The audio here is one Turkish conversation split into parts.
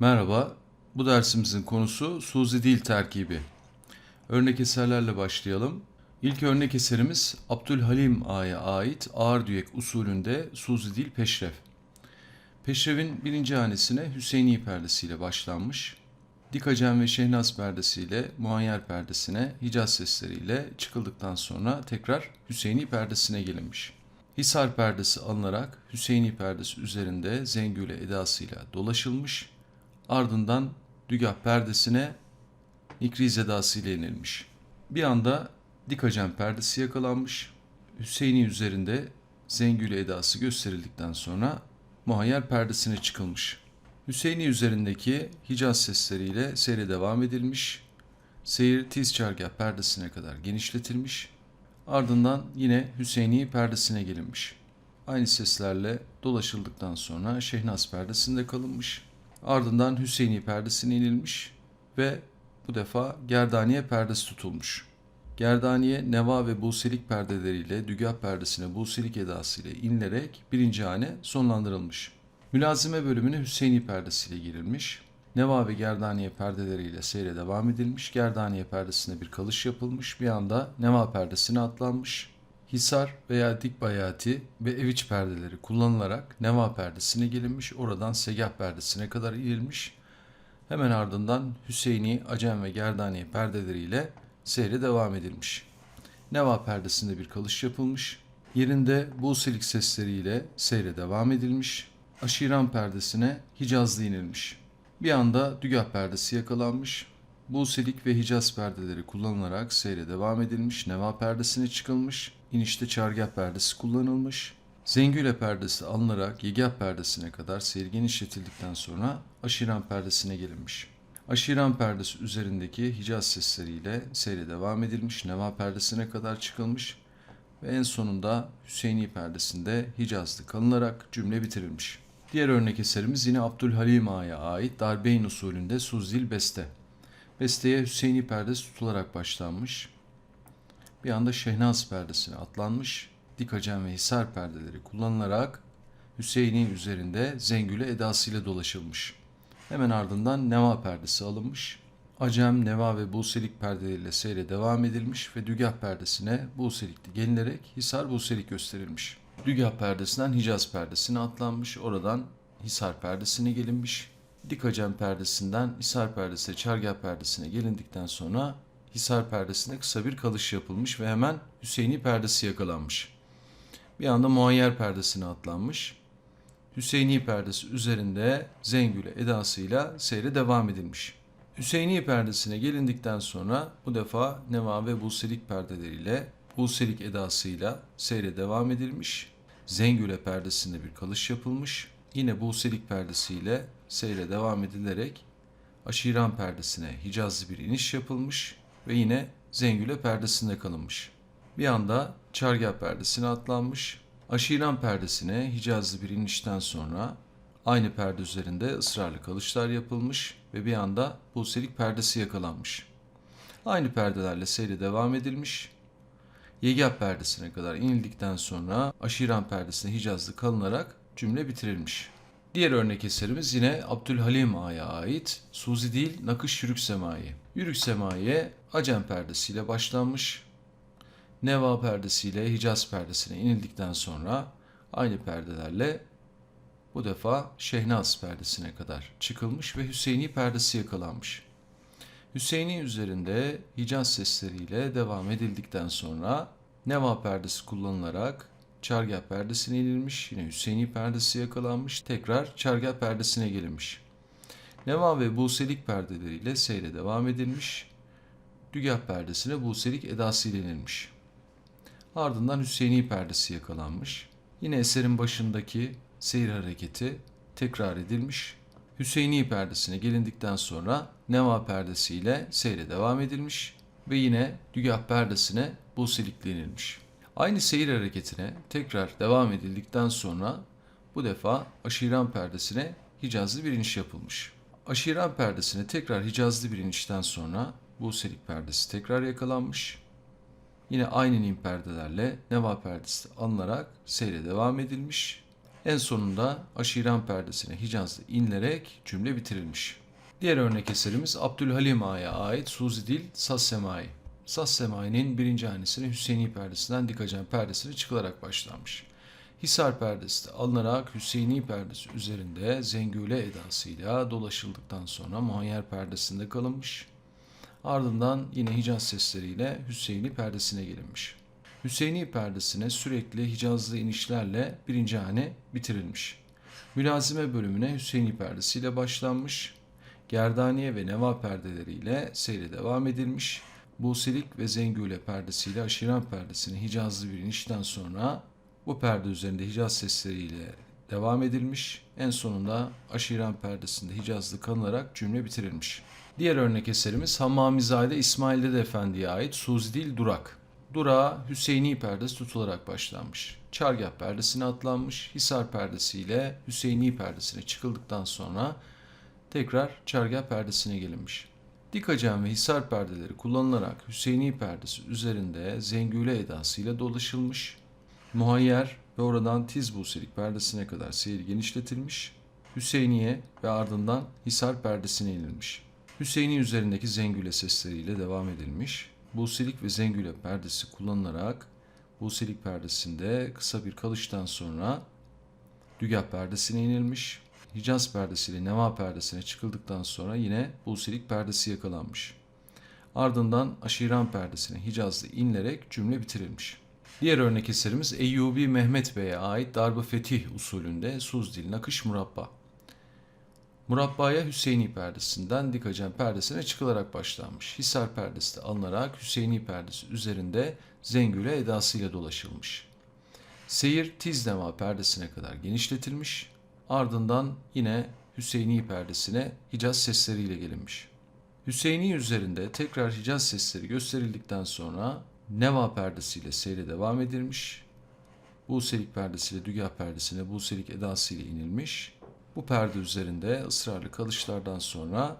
Merhaba, bu dersimizin konusu Suzi dil terkibi. Örnek eserlerle başlayalım. İlk örnek eserimiz Abdülhalim Ağa'ya ait ağır düyek usulünde Suzi dil peşref. Peşrevin birinci hanesine Hüseyini perdesiyle başlanmış. Dikacem ve Şehnaz perdesiyle Muayyer perdesine Hicaz sesleriyle çıkıldıktan sonra tekrar Hüseyini perdesine gelinmiş. Hisar perdesi alınarak Hüseyini perdesi üzerinde zengüle edasıyla dolaşılmış. Ardından Dügah perdesine İkriz edasıyla inilmiş. Bir anda Dikacem perdesi yakalanmış. Hüseyini üzerinde zengüle edası gösterildikten sonra Muhayyer perdesine çıkılmış. Hüseyini üzerindeki Hicaz sesleriyle seyre devam edilmiş. Seyir tiz çargah perdesine kadar genişletilmiş. Ardından yine Hüseyini perdesine gelinmiş. Aynı seslerle dolaşıldıktan sonra Şehnaz perdesinde kalınmış. Ardından Hüseyini perdesine inilmiş ve bu defa Gerdaniye perdesi tutulmuş. Gerdaniye, Neva ve Buselik perdeleriyle Dügah perdesine Buselik edasıyla inilerek birinci hane sonlandırılmış. Mülazime bölümüne Hüseyini perdesiyle girilmiş. Neva ve Gerdaniye perdeleriyle seyre devam edilmiş. Gerdaniye perdesine bir kalış yapılmış. Bir anda Neva perdesine atlanmış. Hisar veya dik bayati ve eviç perdeleri kullanılarak Neva perdesine gelinmiş. Oradan Segah perdesine kadar inilmiş. Hemen ardından Hüseyini, Acem ve Gerdaniye perdeleriyle seyre devam edilmiş. Neva perdesinde bir kalış yapılmış. Yerinde Buselik sesleriyle seyre devam edilmiş. Aşiran perdesine Hicazlı inilmiş. Bir anda Dügah perdesi yakalanmış. Buselik ve Hicaz perdeleri kullanılarak seyre devam edilmiş. Neva perdesine çıkılmış. İnişte Çargah perdesi kullanılmış. Zengüle perdesi alınarak Yegah perdesine kadar seyir genişletildikten sonra Aşiran perdesine gelinmiş. Aşiran perdesi üzerindeki Hicaz sesleriyle seyre devam edilmiş. Neva perdesine kadar çıkılmış ve en sonunda Hüseyini perdesinde Hicazlı kalınarak cümle bitirilmiş. Diğer örnek eserimiz yine Abdülhalim Ağa'ya ait Darbeyn usulünde Suzdil Beste. Besteye Hüseyini perdesi tutularak başlanmış. Bir anda Şehnaz perdesine atlanmış. Dikacem ve Hisar perdeleri kullanılarak Hüseyin'in üzerinde zengüle edasıyla dolaşılmış. Hemen ardından Neva perdesi alınmış. Acem, Neva ve Buselik perdeleriyle seyre devam edilmiş ve Dügah perdesine Buselik'te gelinerek Hisar Buselik gösterilmiş. Dügah perdesinden Hicaz perdesine atlanmış. Oradan Hisar perdesine gelinmiş. Dikacem perdesinden Hisar perdesine, Çargah perdesine gelindikten sonra Hisar perdesine kısa bir kalış yapılmış ve hemen Hüseyini perdesi yakalanmış. Bir anda Muayyer perdesine atlanmış. Hüseyini perdesi üzerinde Zengüle edasıyla seyre devam edilmiş. Hüseyini perdesine gelindikten sonra bu defa Neva ve Buselik perdeleriyle Buselik edasıyla seyre devam edilmiş. Zengüle perdesinde bir kalış yapılmış. Yine Buselik perdesiyle seyre devam edilerek Aşiran perdesine Hicazlı bir iniş yapılmış ve yine Zengüle perdesinde kalınmış. Bir anda Çargah perdesine atlanmış. Aşiran perdesine Hicazlı bir inişten sonra aynı perde üzerinde ısrarlı kalışlar yapılmış ve bir anda Buselik perdesi yakalanmış. Aynı perdelerle seyre devam edilmiş. Yegah perdesine kadar inildikten sonra Aşiran perdesine Hicazlı kalınarak cümle bitirilmiş. Diğer örnek eserimiz yine Abdülhalim Ağa'ya ait Suzi değil Nakış Yürük Semai. Yürük Semai'ye Acem perdesiyle başlanmış. Neva perdesiyle Hicaz perdesine inildikten sonra aynı perdelerle bu defa Şehnaz perdesine kadar çıkılmış ve Hüseyini perdesi yakalanmış. Hüseyini üzerinde Hicaz sesleriyle devam edildikten sonra Neva perdesi kullanılarak Çargah perdesine inilmiş, yine Hüseyini perdesi yakalanmış, tekrar Çargah perdesine gelinmiş. Neva ve Buselik perdeleriyle seyre devam edilmiş, Dügah perdesine Buselik edasıyla inilmiş. Ardından Hüseyini perdesi yakalanmış. Yine eserin başındaki seyir hareketi tekrar edilmiş. Hüseyini perdesine gelindikten sonra Neva perdesiyle seyre devam edilmiş ve yine Dügah perdesine Buselikle inilmiş. Aynı seyir hareketine tekrar devam edildikten sonra bu defa Aşiran perdesine Hicazlı bir iniş yapılmış. Aşiran perdesine tekrar Hicazlı bir inişten sonra Buselik perdesi tekrar yakalanmış. Yine aynı nim perdelerle Neva perdesi alınarak seyre devam edilmiş. En sonunda aşiran perdesine Hicaz'da inilerek cümle bitirilmiş. Diğer örnek eserimiz Abdülhalim Ağa'ya ait Suzi Dil Saz Semai. Saz Semai'nin birinci hanesine Hüseyini perdesinden Dikacan perdesine çıkılarak başlanmış. Hisar perdesi de alınarak Hüseyini perdesi üzerinde zengüle edasıyla dolaşıldıktan sonra muhayyer perdesinde kalınmış. Ardından yine Hicaz sesleriyle Hüseyini perdesine gelinmiş. Hüseyini perdesine sürekli Hicazlı inişlerle birinci hane bitirilmiş. Mülazime bölümüne Hüseyini perdesiyle başlanmış. Gerdaniye ve Neva perdeleriyle seyre devam edilmiş. Buselik ve Zengüle perdesiyle Aşiran perdesine Hicazlı bir inişten sonra bu perde üzerinde Hicaz sesleriyle devam edilmiş. En sonunda Aşiran perdesinde Hicazlı kalınarak cümle bitirilmiş. Diğer örnek eserimiz Hammamizade İsmail Dede Efendi'ye ait Suzi Dil Durak. Durağa Hüseyini perdesi tutularak başlanmış. Çargah perdesine atlanmış. Hisar perdesiyle Hüseyini perdesine çıkıldıktan sonra tekrar çargah perdesine gelinmiş. Dik hacem ve hisar perdeleri kullanılarak Hüseyini perdesi üzerinde zengüle edasıyla dolaşılmış. Muhayyer ve oradan tiz buselik perdesine kadar seyir genişletilmiş. Hüseyniye ve ardından hisar perdesine inilmiş. Hüseyini üzerindeki zengüle sesleriyle devam edilmiş. Buselik ve zengüle perdesi kullanılarak Buselik perdesinde kısa bir kalıştan sonra Dügah perdesine inilmiş. Hicaz perdesiyle Neva perdesine çıkıldıktan sonra yine Buselik perdesi yakalanmış. Ardından Aşiran perdesine Hicaz'da inilerek cümle bitirilmiş. Diğer örnek eserimiz Eyyubi Mehmet Bey'e ait darbe fetih usulünde suz dil nakış murabba. Murabbaya Hüseyini perdesinden Dikacen perdesine çıkılarak başlanmış. Hisar perdesi de alınarak Hüseyini perdesi üzerinde zengüle edasıyla dolaşılmış. Seyir Tiznema perdesine kadar genişletilmiş. Ardından yine Hüseyini perdesine Hicaz sesleriyle gelinmiş. Hüseyini üzerinde tekrar Hicaz sesleri gösterildikten sonra Neva perdesiyle seyre devam edilmiş. Buselik perdesiyle Dügah perdesine Buselik edasıyla inilmiş. Bu perde üzerinde ısrarlı kalışlardan sonra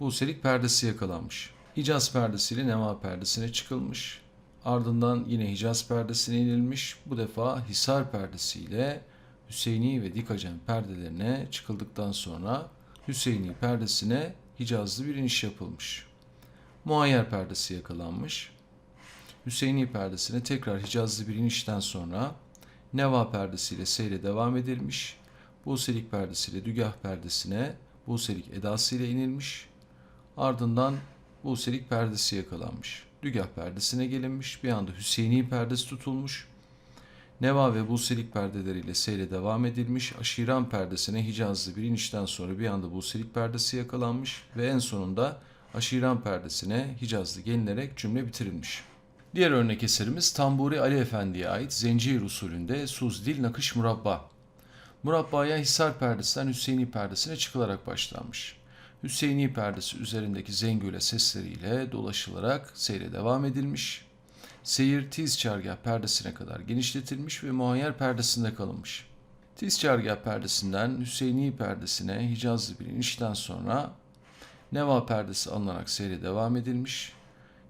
Buselik perdesi yakalanmış. Hicaz perdesiyle Neva perdesine çıkılmış. Ardından yine Hicaz perdesine inilmiş. Bu defa Hisar perdesiyle Hüseyini ve Dikacen perdelerine çıkıldıktan sonra Hüseyini perdesine Hicazlı bir iniş yapılmış. Muayyer perdesi yakalanmış. Hüseyini perdesine tekrar Hicazlı bir inişten sonra Neva perdesiyle seyre devam edilmiş. Buselik perdesiyle Dügah perdesine Buselik edasıyla inilmiş. Ardından Buselik perdesi yakalanmış. Dügah perdesine gelinmiş. Bir anda Hüseyini perdesi tutulmuş. Neva ve Buselik perdeleriyle seyre devam edilmiş. Aşiran perdesine Hicazlı bir inişten sonra bir anda Buselik perdesi yakalanmış ve en sonunda Aşiran perdesine Hicazlı gelinerek cümle bitirilmiş. Diğer örnek eserimiz Tamburi Ali Efendi'ye ait Zencir usulünde Suz Dil Nakış Murabba. Murabbaya Hisar perdesinden Hüseyini perdesine çıkılarak başlanmış. Hüseyini perdesi üzerindeki zengüle sesleriyle dolaşılarak seyre devam edilmiş. Seyir tiz çargah perdesine kadar genişletilmiş ve muayyer perdesinde kalınmış. Tiz çargah perdesinden Hüseyini perdesine Hicazlı bir inişten sonra Neva perdesi alınarak seyre devam edilmiş.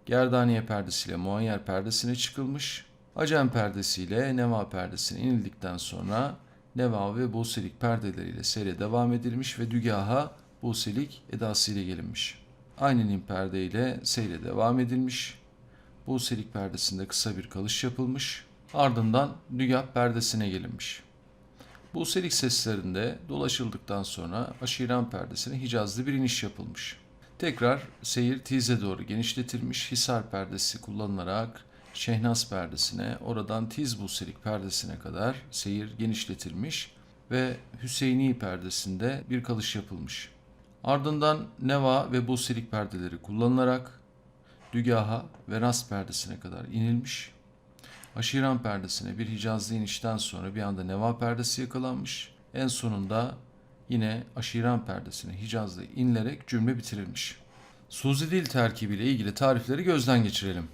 Gerdaniye perdesiyle muayyer perdesine çıkılmış. Acem perdesiyle Neva perdesine inildikten sonra Neva ve Buselik perdeleriyle seyre devam edilmiş ve dügaha Buselik edasıyla gelinmiş. Aynenin perdeyle seyre devam edilmiş. Buselik perdesinde kısa bir kalış yapılmış. Ardından dügah perdesine gelinmiş. Buselik seslerinde dolaşıldıktan sonra Aşiran perdesine Hicazlı bir iniş yapılmış. Tekrar seyir tize doğru genişletilmiş Hisar perdesi kullanılarak Şehnaz perdesine, oradan Tiz Buselik perdesine kadar seyir genişletilmiş ve Hüseyini perdesinde bir kalış yapılmış. Ardından Neva ve Buselik perdeleri kullanılarak Dügaha ve Ras perdesine kadar inilmiş. Aşiran perdesine bir Hicazlı inişten sonra bir anda Neva perdesi yakalanmış. En sonunda yine Aşiran perdesine Hicazlı inilerek cümle bitirilmiş. Suzi dil terkibiyle ilgili tarifleri gözden geçirelim.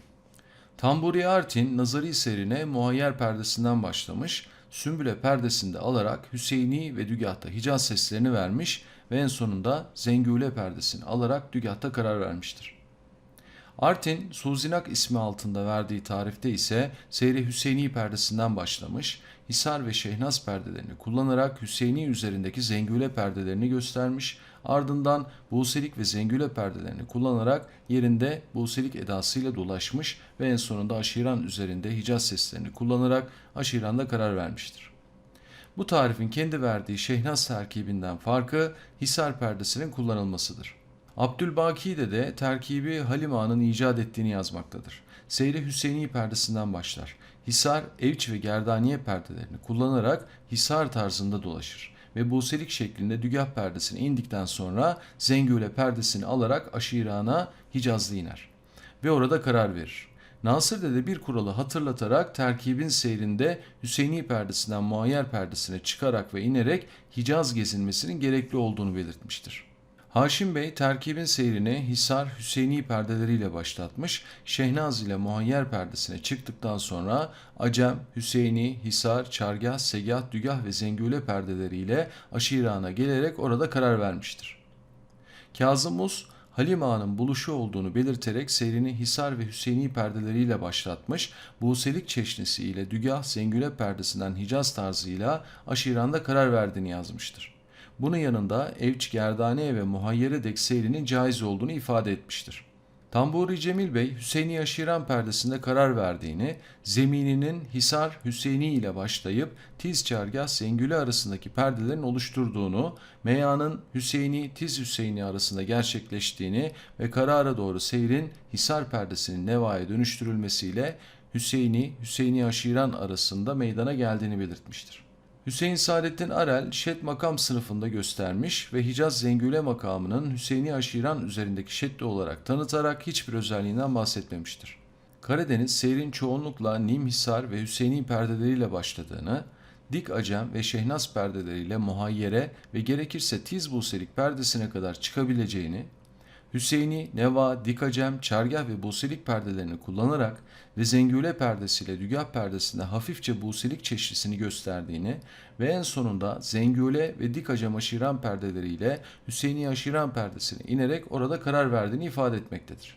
Tamburi Artin nazari serine muayyer perdesinden başlamış, sümbüle perdesinde alarak Hüseyini ve Dügah'ta Hicaz seslerini vermiş ve en sonunda Zengüle perdesini alarak Dügah'ta karar vermiştir. Artin, Suzinak ismi altında verdiği tarifte ise seyri Hüseyini perdesinden başlamış, Hisar ve Şehnaz perdelerini kullanarak Hüseyini üzerindeki zengüle perdelerini göstermiş, ardından Buselik ve zengüle perdelerini kullanarak yerinde Buselik edasıyla dolaşmış ve en sonunda aşiran üzerinde Hicaz seslerini kullanarak aşiranda karar vermiştir. Bu tarifin kendi verdiği Şehnaz terkibinden farkı Hisar perdesinin kullanılmasıdır. Abdülbaki'de de terkibi Halim Ağa'nın icat ettiğini yazmaktadır. Seyri Hüseyini perdesinden başlar. Hisar, Evç ve Gerdaniye perdelerini kullanarak Hisar tarzında dolaşır ve Buselik şeklinde dügah perdesini indikten sonra Zengüle perdesini alarak Aşiran'a Hicazlı iner ve orada karar verir. Nasır Dede bir kuralı hatırlatarak terkibin seyrinde Hüseyini perdesinden muayyer perdesine çıkarak ve inerek Hicaz gezinmesinin gerekli olduğunu belirtmiştir. Haşim Bey terkibin seyrini Hisar Hüseyini perdeleriyle başlatmış, Şehnaz ile Muhayyer perdesine çıktıktan sonra Acem, Hüseyini, Hisar, Çargah, Segah, Dügah ve Zengüle perdeleriyle Aşiran'a gelerek orada karar vermiştir. Kazım Uz, Halim Ağa'nın buluşu olduğunu belirterek seyrini Hisar ve Hüseyini perdeleriyle başlatmış, Buselik çeşnisi ile Dügah Zengüle perdesinden Hicaz tarzıyla Aşiran'da karar verdiğini yazmıştır. Bunun yanında Evç Gerdane ve Muhayyere dek seyrinin caiz olduğunu ifade etmiştir. Tamburi Cemil Bey Hüseyini Aşiran perdesinde karar verdiğini, zemininin Hisar Hüseyini ile başlayıp Tiz Çargah Zengüle arasındaki perdelerin oluşturduğunu, Meya'nın Hüseyini Tiz Hüseyini arasında gerçekleştiğini ve karara doğru seyrin Hisar perdesinin Neva'ya dönüştürülmesiyle Hüseyini Hüseyini Aşiran arasında meydana geldiğini belirtmiştir. Hüseyin Saadettin Arel şet makam sınıfında göstermiş ve Hicaz Zengüle makamının Hüseyini Aşiran üzerindeki şeddi olarak tanıtarak hiçbir özelliğinden bahsetmemiştir. Karadeniz seyrin çoğunlukla Nimhisar ve Hüseyini perdeleriyle başladığını, Dik Acem ve Şehnaz perdeleriyle muhayyere ve gerekirse Tiz Buselik perdesine kadar çıkabileceğini, Hüseyini, Neva, Dikacem, Çargah ve Buselik perdelerini kullanarak ve Zengüle perdesiyle Dügah perdesinde hafifçe Buselik çeşnisini gösterdiğini ve en sonunda Zengüle ve Dikacem aşiran perdeleriyle Hüseyini aşiran perdesine inerek orada karar verdiğini ifade etmektedir.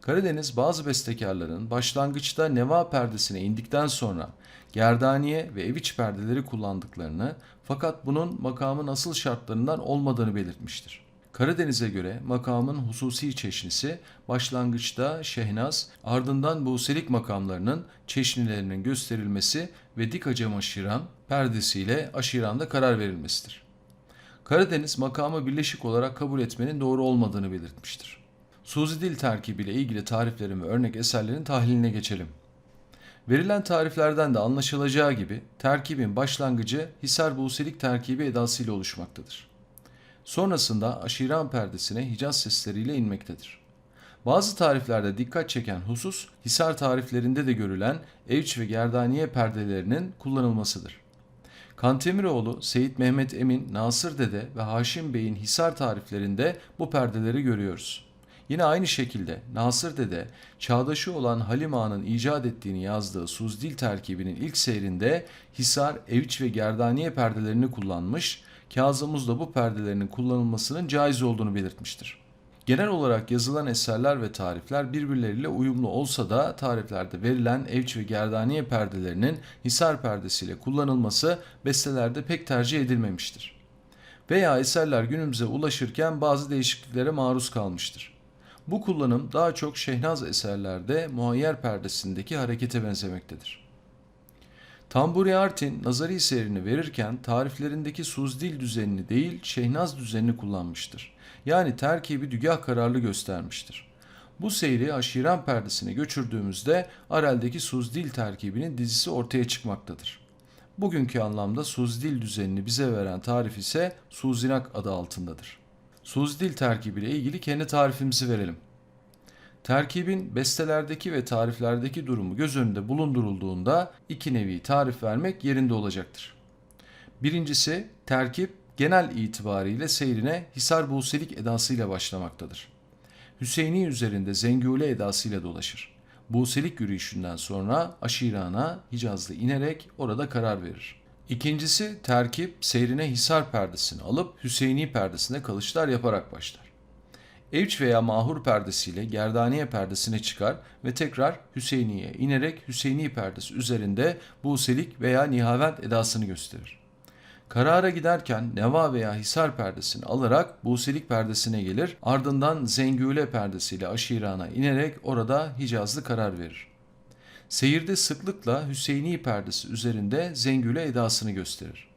Karadeniz bazı bestekarların başlangıçta Neva perdesine indikten sonra Gerdaniye ve Eviç perdeleri kullandıklarını fakat bunun makamın asıl şartlarından olmadığını belirtmiştir. Karadeniz'e göre makamın hususi çeşnisi başlangıçta Şehnaz, ardından Buselik makamlarının çeşnilerinin gösterilmesi ve dik acem aşiran perdesiyle aşiranda karar verilmesidir. Karadeniz makamı birleşik olarak kabul etmenin doğru olmadığını belirtmiştir. Suzi dil terkibiyle ilgili tariflerin ve örnek eserlerin tahliline geçelim. Verilen tariflerden de anlaşılacağı gibi terkibin başlangıcı Hisar Buselik terkibi edasıyla oluşmaktadır. Sonrasında aşiran perdesine Hicaz sesleriyle inmektedir. Bazı tariflerde dikkat çeken husus Hisar tariflerinde de görülen Evç ve Gerdaniye perdelerinin kullanılmasıdır. Kantemiroğlu, Seyit Mehmet Emin, Nasır Dede ve Haşim Bey'in Hisar tariflerinde bu perdeleri görüyoruz. Yine aynı şekilde Nasır Dede, çağdaşı olan Halim Ağa'nın icat ettiğini yazdığı Suzdil terkibinin ilk seyrinde Hisar, Evç ve Gerdaniye perdelerini kullanmış, Kazımuz da bu perdelerinin kullanılmasının caiz olduğunu belirtmiştir. Genel olarak yazılan eserler ve tarifler birbirleriyle uyumlu olsa da tariflerde verilen evç ve gerdaniye perdelerinin hisar perdesiyle kullanılması bestelerde pek tercih edilmemiştir. Veya eserler günümüze ulaşırken bazı değişikliklere maruz kalmıştır. Bu kullanım daha çok Şehnaz eserlerde muayyer perdesindeki harekete benzemektedir. Tamburi Artin nazari seyrini verirken tariflerindeki suzdil düzenini değil şehnaz düzenini kullanmıştır. Yani terkibi dügah kararlı göstermiştir. Bu seyri aşiran perdesine göçürdüğümüzde Arel'deki suzdil terkibinin dizisi ortaya çıkmaktadır. Bugünkü anlamda suzdil düzenini bize veren tarif ise suzinak adı altındadır. Suzdil terkibiyle ilgili kendi tarifimizi verelim. Terkibin bestelerdeki ve tariflerdeki durumu göz önünde bulundurulduğunda iki nevi tarif vermek yerinde olacaktır. Birincisi terkip genel itibariyle seyrine Hisar Buselik edasıyla başlamaktadır. Hüseyini üzerinde Zengüle edasıyla dolaşır. Buselik yürüyüşünden sonra Aşiran'a Hicazlı inerek orada karar verir. İkincisi terkip seyrine Hisar perdesini alıp Hüseyini perdesine kalışlar yaparak başlar. Evç veya mahur perdesiyle gerdaniye perdesine çıkar ve tekrar Hüseyniye inerek Hüseyni perdesi üzerinde buselik veya nihavent edasını gösterir. Karara giderken neva veya hisar perdesini alarak buselik perdesine gelir ardından zengüle perdesiyle aşirana inerek orada hicazlı karar verir. Seyirde sıklıkla Hüseyni perdesi üzerinde zengüle edasını gösterir.